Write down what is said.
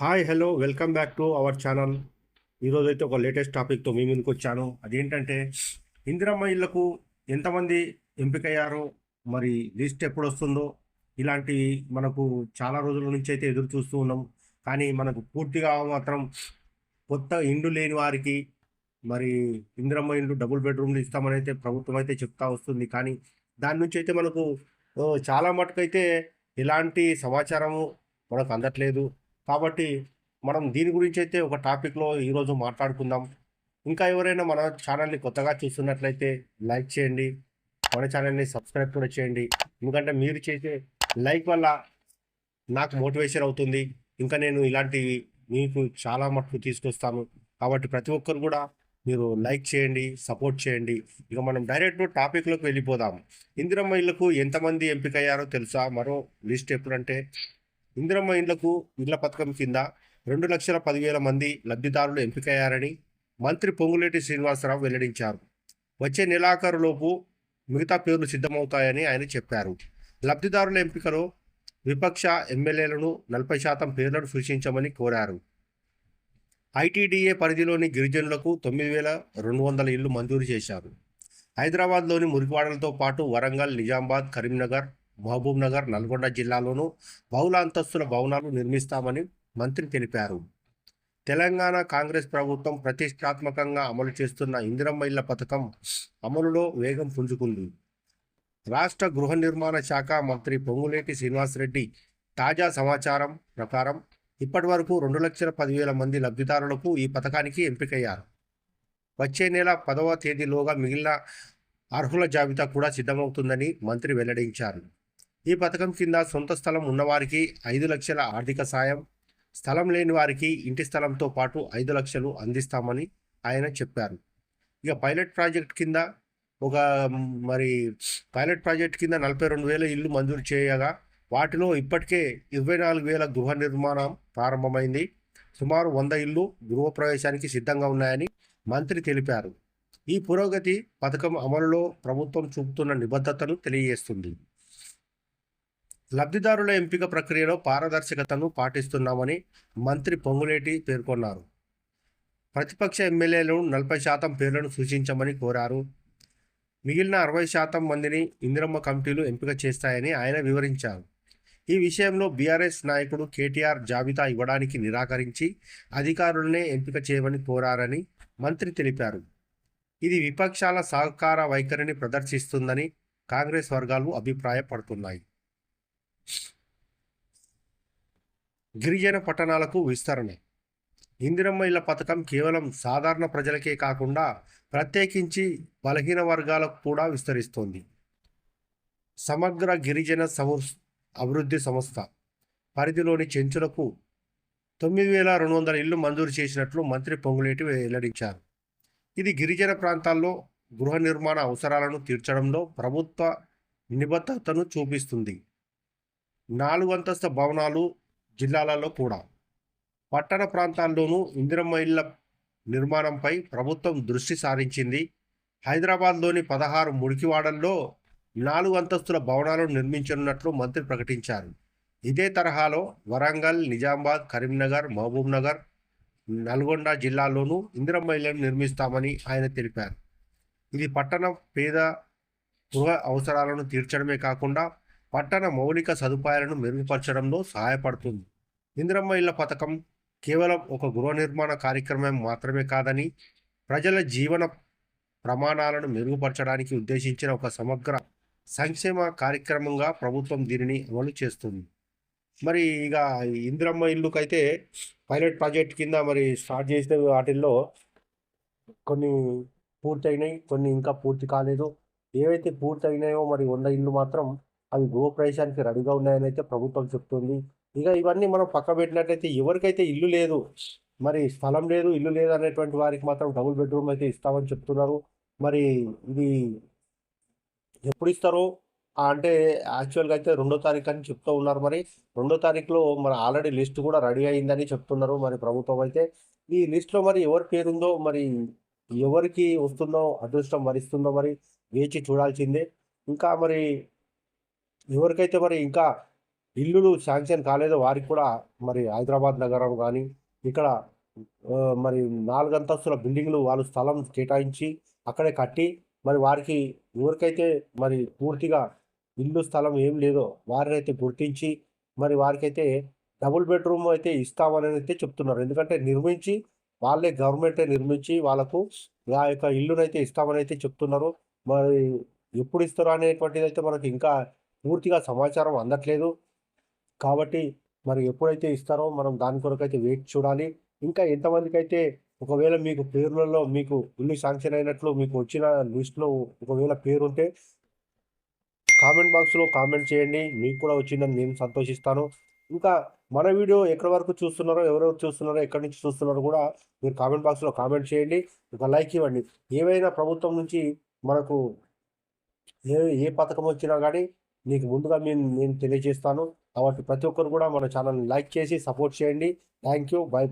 Hi hello welcome back to our channel ఈరోజు అయితే ఒక లేటెస్ట్ టాపిక్తో మీ ముందుకు వచ్చాను. అదేంటంటే ఇందిరమ్మ ఇళ్ళకు ఎంతమంది ఎంపికయ్యారో మరి లిస్ట్ ఎప్పుడు వస్తుందో ఇలాంటి మనకు చాలా రోజుల నుంచి అయితే ఎదురు చూస్తూ ఉన్నాం. కానీ మనకు పూర్తిగా మాత్రం కొత్త ఇండ్లు లేని వారికి మరి ఇందిరమ్మ ఇండ్లు డబుల్ బెడ్రూమ్లు ఇస్తామని అయితే ప్రభుత్వం అయితే చెప్తా వస్తుంది. కానీ దాని నుంచి అయితే మనకు చాలా మటుకైతే ఎలాంటి సమాచారము మనకు అందట్లేదు. కాబట్టి మనం దీని గురించి అయితే ఒక టాపిక్లో ఈరోజు మాట్లాడుకుందాం. ఇంకా ఎవరైనా మన ఛానల్ని కొత్తగా చూస్తున్నట్లయితే లైక్ చేయండి. మన ఛానల్ని సబ్స్క్రైబ్ కూడా చేయండి. ఎందుకంటే మీరు చేసే లైక్ వల్ల నాకు మోటివేషన్ అవుతుంది. ఇంకా నేను ఇలాంటివి మీకు చాలా మటుకు తీసుకొస్తాను. కాబట్టి ప్రతి ఒక్కరు కూడా మీరు లైక్ చేయండి సపోర్ట్ చేయండి. ఇక మనం డైరెక్ట్ టాపిక్లోకి వెళ్ళిపోదాం. ఇందిరమ్మ ఇళ్ళకు ఎంతమంది ఎంపికయ్యారో తెలుసా? మరో లిస్ట్ ఎప్పుడంటే ఇందిరమ్మ ఇండ్లకు ఇళ్ళ పథకం కింద రెండు లక్షల పదివేల మంది లబ్ధిదారులు ఎంపికయ్యారని మంత్రి పొంగులేటి శ్రీనివాసరావు వెల్లడించారు. వచ్చే నెలాఖరులోపు మిగతా పేర్లు సిద్ధమవుతాయని ఆయన చెప్పారు. లబ్ధిదారుల ఎంపికలో విపక్ష ఎమ్మెల్యేలను నలభై శాతం పేర్లను సూచించమని కోరారు. ఐటీడీఏ పరిధిలోని గిరిజనులకు తొమ్మిది వేల రెండు వందల ఇళ్ళు మంజూరు చేశారు. హైదరాబాద్లోని మురికివాడలతో పాటు వరంగల్ నిజామాబాద్ కరీంనగర్ మహబూబ్ నగర్ నల్గొండ జిల్లాలోనూ బహుళ అంతస్తుల భవనాలు నిర్మిస్తామని మంత్రి తెలిపారు. తెలంగాణ కాంగ్రెస్ ప్రభుత్వం ప్రతిష్టాత్మకంగా అమలు చేస్తున్న ఇందిరమ్మ ఇళ్ళ పథకం అమలులో వేగం పుంజుకుంది. రాష్ట్ర గృహ నిర్మాణ శాఖ మంత్రి పొంగులేటి శ్రీనివాసరెడ్డి తాజా సమాచారం ప్రకారం ఇప్పటి వరకు రెండు లక్షల పదివేల మంది లబ్ధిదారులకు ఈ పథకానికి ఎంపికయ్యారు. వచ్చే నెల పదవ తేదీలోగా మిగిలిన అర్హుల జాబితా కూడా సిద్ధమవుతుందని మంత్రి వెల్లడించారు. ఈ పథకం కింద సొంత స్థలం ఉన్నవారికి ఐదు లక్షల ఆర్థిక సాయం స్థలం లేని వారికి ఇంటి స్థలంతో పాటు ఐదు లక్షలు అందిస్తామని ఆయన చెప్పారు. ఇక పైలట్ ప్రాజెక్ట్ కింద ఒక మరి పైలట్ ప్రాజెక్ట్ కింద నలభై రెండు వేల ఇల్లు మంజూరు చేయగా వాటిలో ఇప్పటికే ఇరవై నాలుగు వేల గృహ నిర్మాణం ప్రారంభమైంది. సుమారు వంద ఇల్లు గృహప్రవేశానికి సిద్ధంగా ఉన్నాయని మంత్రి తెలిపారు. ఈ పురోగతి పథకం అమలులో ప్రభుత్వం చూపుతున్న నిబద్ధతను తెలియజేస్తుంది. లబ్ధిదారుల ఎంపిక ప్రక్రియలో పారదర్శకతను పాటిస్తున్నామని మంత్రి పొంగులేటి పేర్కొన్నారు. ప్రతిపక్ష ఎమ్మెల్యేలు నలభై శాతం పేర్లను సూచించమని కోరారు. మిగిలిన అరవై శాతం మందిని ఇందిరమ్మ కమిటీలు ఎంపిక చేస్తాయని ఆయన వివరించారు. ఈ విషయంలో బీఆర్ఎస్ నాయకుడు కేటీఆర్ జాబితా ఇవ్వడానికి నిరాకరించి అధికారులనే ఎంపిక చేయమని కోరారని మంత్రి తెలిపారు. ఇది విపక్షాల సహకార వైఖరిని ప్రదర్శిస్తుందని కాంగ్రెస్ వర్గాలు అభిప్రాయపడుతున్నాయి. గిరిజన పట్టణాలకు విస్తరణ. ఇందిరమ్మ ఇళ్ళ పథకం కేవలం సాధారణ ప్రజలకే కాకుండా ప్రత్యేకించి బలహీన వర్గాలకు కూడా విస్తరిస్తోంది. సమగ్ర గిరిజన సమూ అభివృద్ధి సంస్థ పరిధిలోని చెంచులకు తొమ్మిది వేల రెండు వందల ఇళ్ళు మంజూరు చేసినట్లు మంత్రి పొంగులేటి వెల్లడించారు. ఇది గిరిజన ప్రాంతాల్లో గృహ నిర్మాణ అవసరాలను తీర్చడంలో ప్రభుత్వ నిబద్ధతను చూపిస్తుంది. నాలుగు అంతస్తు భవనాలు జిల్లాలలో కూడా. పట్టణ ప్రాంతాల్లోనూ ఇందిరమ్మ ఇళ్ళ నిర్మాణంపై ప్రభుత్వం దృష్టి సారించింది. హైదరాబాద్లోని పదహారు మురికివాడల్లో నాలుగు అంతస్తుల భవనాలను నిర్మించనున్నట్లు మంత్రి ప్రకటించారు. ఇదే తరహాలో వరంగల్ నిజామాబాద్ కరీంనగర్ మహబూబ్ నగర్ నల్గొండ జిల్లాల్లోనూ ఇందిరమ్మ ఇళ్ళను నిర్మిస్తామని ఆయన తెలిపారు. ఇది పట్టణ పేద గృహ అవసరాలను తీర్చడమే కాకుండా పట్టణ మౌలిక సదుపాయాలను మెరుగుపరచడంలో సహాయపడుతుంది. ఇందిరమ్మ ఇళ్ళ పథకం కేవలం ఒక గృహ నిర్మాణ కార్యక్రమం మాత్రమే కాదని ప్రజల జీవన ప్రమాణాలను మెరుగుపరచడానికి ఉద్దేశించిన ఒక సమగ్ర సంక్షేమ కార్యక్రమంగా ప్రభుత్వం దీనిని అమలు చేస్తుంది. మరి ఇక ఈ ఇందిరమ్మ ఇల్లుకైతే పైలట్ ప్రాజెక్ట్ కింద మరి స్టార్ట్ చేసిన వాటిల్లో కొన్ని పూర్తయినాయి కొన్ని ఇంకా పూర్తి కాలేదు. ఏవైతే పూర్తయినాయో మరి వంద ఇల్లు మాత్రం అవి గృహప్రవేశానికి రెడీగా ఉన్నాయని అయితే ప్రభుత్వం చెప్తుంది. ఇక ఇవన్నీ మనం పక్క పెట్టినట్టయితే ఎవరికైతే ఇల్లు లేదు మరి స్థలం లేదు ఇల్లు లేదు అనేటువంటి వారికి మాత్రం డబుల్ బెడ్రూమ్ అయితే ఇస్తామని చెప్తున్నారు. మరి ఇది ఎప్పుడు ఇస్తారో అంటే యాక్చువల్గా అయితే రెండో తారీఖు అని చెప్తూ ఉన్నారు మరి. రెండో తారీఖులో మరి ఆల్రెడీ లిస్ట్ కూడా రెడీ అయిందని చెప్తున్నారు మరి ప్రభుత్వం అయితే. ఈ లిస్ట్లో మరి ఎవరి పేరుందో మరి ఎవరికి వస్తుందో అదృష్టం వరిస్తుందో మరి వేచి చూడాల్సిందే. ఇంకా మరి ఎవరికైతే మరి ఇంకా ఇల్లులు శాంక్షన్ కాలేదో వారికి కూడా మరి హైదరాబాద్ నగరం కానీ ఇక్కడ మరి నాలుగంతస్తుల బిల్డింగ్లు వాళ్ళు స్థలం కేటాయించి అక్కడే కట్టి మరి వారికి ఎవరికైతే మరి పూర్తిగా ఇల్లు స్థలం ఏం లేదో వారినైతే గుర్తించి మరి వారికైతే డబుల్ బెడ్రూమ్ అయితే ఇస్తామని అయితే చెప్తున్నారు. ఎందుకంటే నిర్మించి వాళ్ళే గవర్నమెంటే నిర్మించి వాళ్ళకు ఆ యొక్క ఇల్లునైతే ఇస్తామని అయితే చెప్తున్నారు. మరి ఎప్పుడు ఇస్తారు అనేటువంటిది అయితే మనకు ఇంకా పూర్తిగా సమాచారం అందట్లేదు. కాబట్టి మరి ఎప్పుడైతే ఇస్తారో మనం దాని కొరకు అయితే వెయిట్ చూడాలి. ఇంకా ఎంతమందికి అయితే ఒకవేళ మీకు పేర్లలో మీకు ఇల్లు శాంక్షన్ అయినట్లు మీకు వచ్చిన లిస్ట్లో ఒకవేళ పేరు ఉంటే కామెంట్ బాక్స్లో కామెంట్ చేయండి. మీకు కూడా వచ్చిందని నేను సంతోషిస్తాను. ఇంకా మన వీడియో ఎక్కడి వరకు చూస్తున్నారో ఎవరెవరు చూస్తున్నారో ఎక్కడి నుంచి చూస్తున్నారో కూడా మీరు కామెంట్ బాక్స్లో కామెంట్ చేయండి. ఒక లైక్ ఇవ్వండి. ఏవైనా ప్రభుత్వం నుంచి మనకు ఏ ఏ పథకం వచ్చినా కానీ మీకు ముందుగా నేను నేను తెలియజేస్తాను. కాబట్టి ప్రతి ఒక్కరు కూడా మన ఛానల్ని లైక్ చేసి సపోర్ట్ చేయండి. Thank you. బై